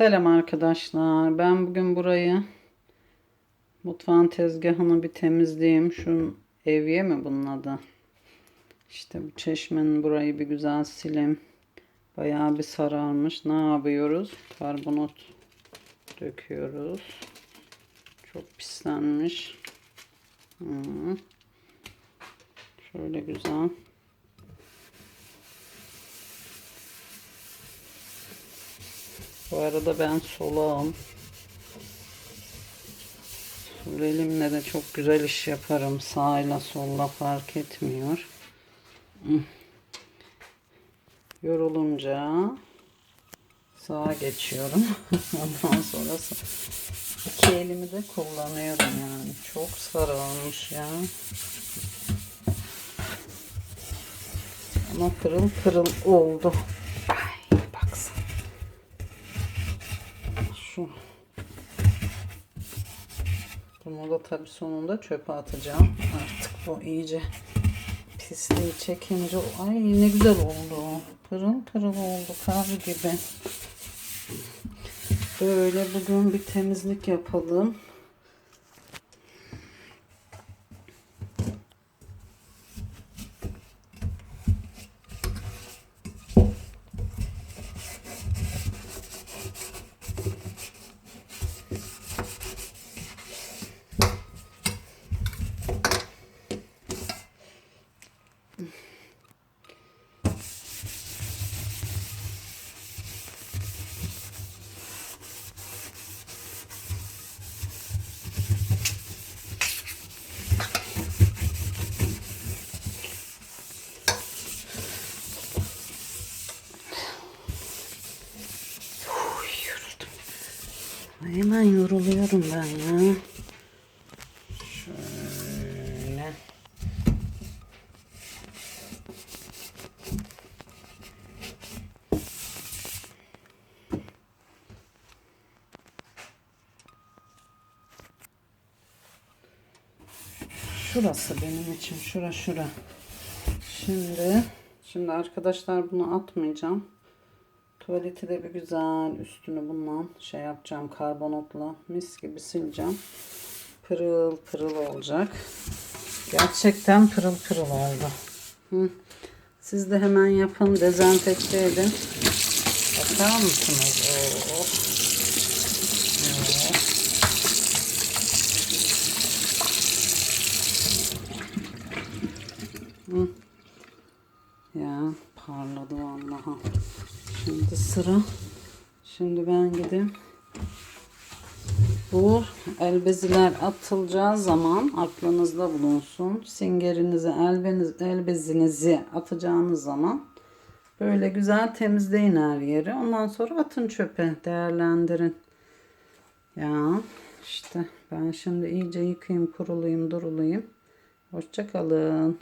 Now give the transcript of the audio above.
Selam arkadaşlar. Ben bugün burayı mutfağın tezgahını bir temizleyeyim. Şu evye mi bunun adı? İşte bu çeşmenin burayı bir güzel sileyim. Bayağı bir sararmış. Ne yapıyoruz? Karbonat döküyoruz. Çok pislenmiş. Hı. Şöyle güzel. Bu arada ben solağım. Sol elimle de çok güzel iş yaparım. Sağıyla solla fark etmiyor. Hı. Yorulunca sağa geçiyorum. Ondan sonra iki elimi de kullanıyorum yani. Çok sarılmış ya. Ama pırıl pırıl oldu. Şu. Bunu da tabii sonunda çöpe atacağım. Artık bu iyice pisliği çekince ay ne güzel oldu. Pırıl pırıl oldu kar gibi. Böyle bugün bir temizlik yapalım. Hemen yoruluyorum ben ya. Şöyle. Şurası benim için. Şura şura. Şimdi şimdi arkadaşlar bunu atmayacağım. Tuvaleti de bir güzel üstünü bundan şey yapacağım karbonatla mis gibi sileceğim. Pırıl pırıl olacak. Gerçekten pırıl pırıl oldu. Hı. Siz de hemen yapın dezenfekte edin. Bakar mısınız? Oo. Evet. Hı. Ya parladı vallahi. Şimdi sıra. Şimdi ben gideyim. Bu elbeziler atılacağı zaman aklınızda bulunsun. Singerinizi, elbeniz, elbezinizi atacağınız zaman böyle güzel temizleyin her yeri. Ondan sonra atın çöpe, değerlendirin. Ya işte ben şimdi iyice yıkayayım, kurulayım, durulayım. Hoşçakalın.